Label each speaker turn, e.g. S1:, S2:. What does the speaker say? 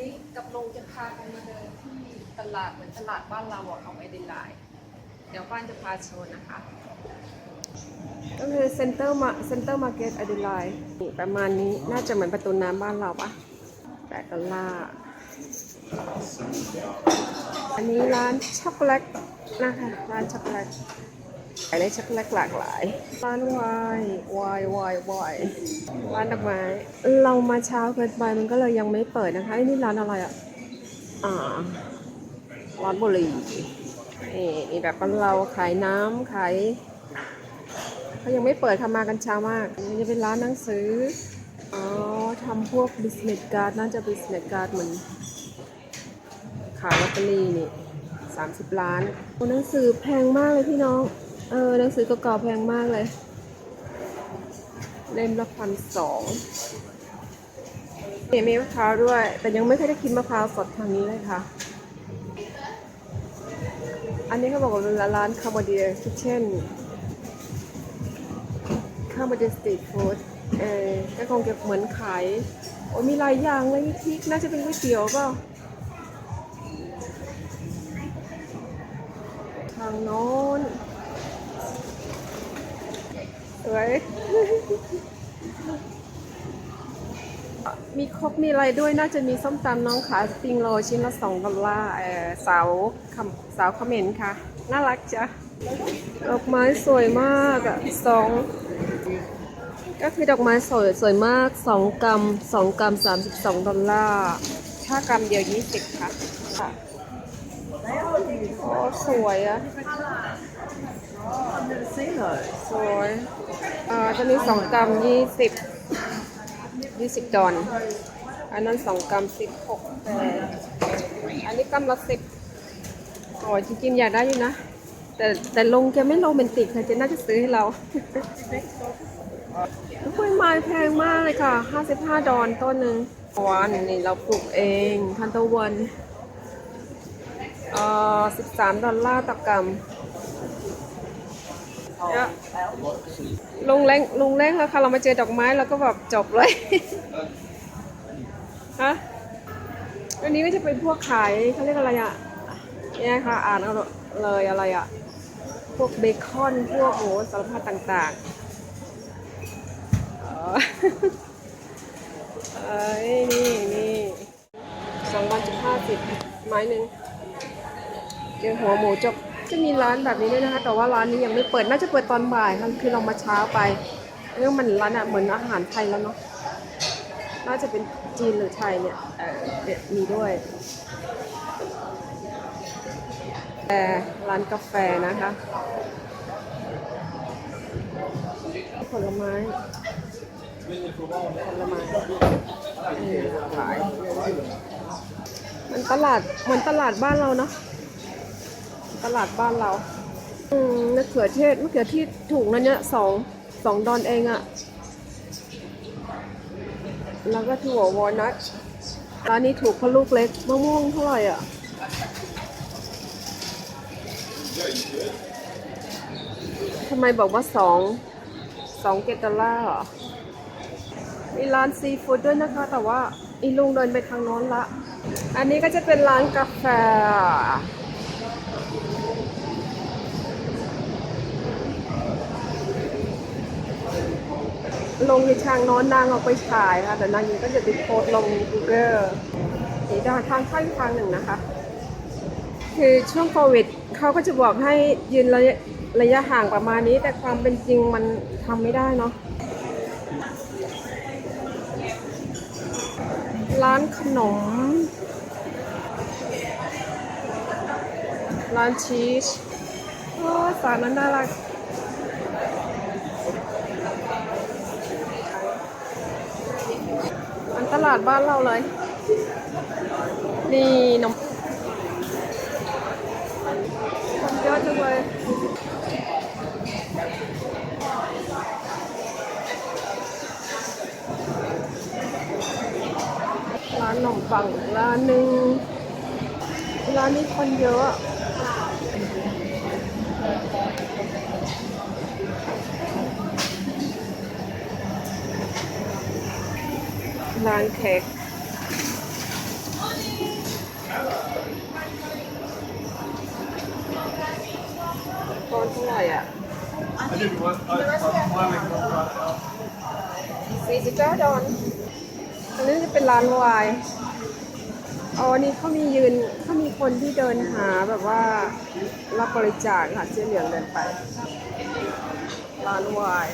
S1: นี้กับลงจะพากันมาเดินที่ตลาดเหมือนตลาดบ้านเราอะของไอเดนไลน์เดี๋ยวบ้านจะพาโชว์นะคะ ก็คือเซ็นเตอร์มาเซ็นเตอร์มาร์เก็ตไอเดนไลน์ประมาณนี้น่าจะเหมือนประตูน้ำบ้านเราปะแปดดอลลาร์อันนี้ร้านช็อกโกแลตนะคะร้านช็อกโกแลต ขายได้ช็อกโกแลตหลากหลาย ร้านวายวายวายวายร้านดอกไม้ เรามาเช้าเกินไปมันก็เลยยังไม่เปิดนะคะไอ้นี่ร้านอะไรอะ อ่า ร้านบุหรี่นี่มีแบบเราขายน้ำขายเขายังไม่เปิดทำมากันเช้ามากอันจะเป็นร้านหนังสือ อ๋อทำพวก business card น่าจะ business card เหมือนขายลอตเตอรี่นี่สามสิบล้านหนังสือแพงมากเลยพี่น้อง เออหนังสือเก่าๆแพงมากเลย เล่มละพันสองเนี่ยมีมะพร้าวด้วย แต่ยังไม่เคยได้กินมะพร้าวสดทางนี้เลยค่ะ อันนี้เขาบอกว่าเป็นร้านคาร์บอดีคิเช่นคาร์บอดีสตรีทฟู้ดเออก็คงจะเหมือนขาย โอ้มีหลายอย่างเลยมีพริกน่าจะเป็นก๋วยเตี๋ยวเปล่าทางโน้น วย มีครบมีอะไรด้วยน่าจะมีส้มตำน้องขาสปริงโรลชิ้นละสองดอลลาร์เออสาวคำสาวเขมรค่ะ น่ารักจ้ะดอกไม้สวยมากอะสองก็คือดอกไม้สวยสวยมากสองกรัมสองกรัมสามสิบสองดอลลาร์ถ้ากรัมเดียวยี่สิบค่ะ ค่ะ โอ้ สวยอะ สวยอ่าจะมีสองกรัมยี่สิบยี่สิบดอน อันนั้นสองกรัมสิบหกแต่อันนี้กรัมละสิบโอ้ยจริงๆอยากได้อยู่นะ แต่แต่ลงแกไม่โรแมนติกค่ะเจน่าจะซื้อให้เรากล้วยไม้แพงมากเลยค่ะ 55 ดอนต้นหนึ่งวันนี่เราปลูกเองทันตะวันเอ่อ13 ดอลลาร์ต่อกรัม ลงแรงลงแรงแล้วค่ะเรามาเจอดอกไม้แล้วก็แบบจบเลยฮะอันนี้ก็จะเป็นพวกขายเขาเรียกอะไรอะเนี่ยค่ะอ่านเอาเลยอะไรอะ พวกเบคอนพวกโหสารพัดต่างๆเอ้ยนี่นี่สองวันจุดห้าสิบไม้หนึ่งเจอหัวหมูจบ จะมีร้านแบบนี้ด้วยนะคะ แต่ว่าร้านนี้ยังไม่เปิด น่าจะเปิดตอนบ่ายค่ะคือเรามาเช้าไปเรื่องมันร้านอะเหมือนอาหารไทยแล้วเนาะ น่าจะเป็นจีนหรือไทยเนี่ยเออเนี่ยมีด้วย แต่ร้านกาแฟนะคะ ผลไม้ ผลไม้ขายมันตลาด เหมือนตลาดบ้านเราเนาะ ตลาดบ้านเราอืมมะเขือเทศมะเขือเทศถูกนะเนี่ยสองสองดอนเองอะแล้วก็ถั่ววอลนัทร้านนี้ถูกเพราะลูกเล็กมะม่วงเท่าไหร่อะทำไมบอกว่าสองสองเกตดอลลาเหรอมีร้านซีฟู้ดด้วยนะคะ แต่ว่าอีลุงเดินไปทางโน้นละ อันนี้ก็จะเป็นร้านกาแฟ ลงในทางน้นนางเอาไปฉายค่ะ แต่นางยังก็จะติดโพสต์ลง Google อีกทางทางเข้าอีกทางหนึ่งนะคะ คือช่วงโควิดเขาก็จะบอกให้ยืนระยะระยะห่างประมาณนี้ แต่ความเป็นจริงมันทำไม่ได้เนาะร้านขนม ร้านชีสโอ้สารนั้นน่ารัก มันตลาดบ้านเราเลย นี่นมคนเยอะจังเลยร้านขนมปังร้านหนึ่งร้านนี้คนเยอะ ร้านเค้กตอนเท่าไหร่อะ
S2: สี่สิบเก้า
S1: ดอนอันนี้จะเป็นร้านวายอ๋ออันนี้เขามียืนเขามีคนที่เดินหาแบบว่ารับบริจาคค่ะเสื้อเหลืองเดินไป ร้านวาย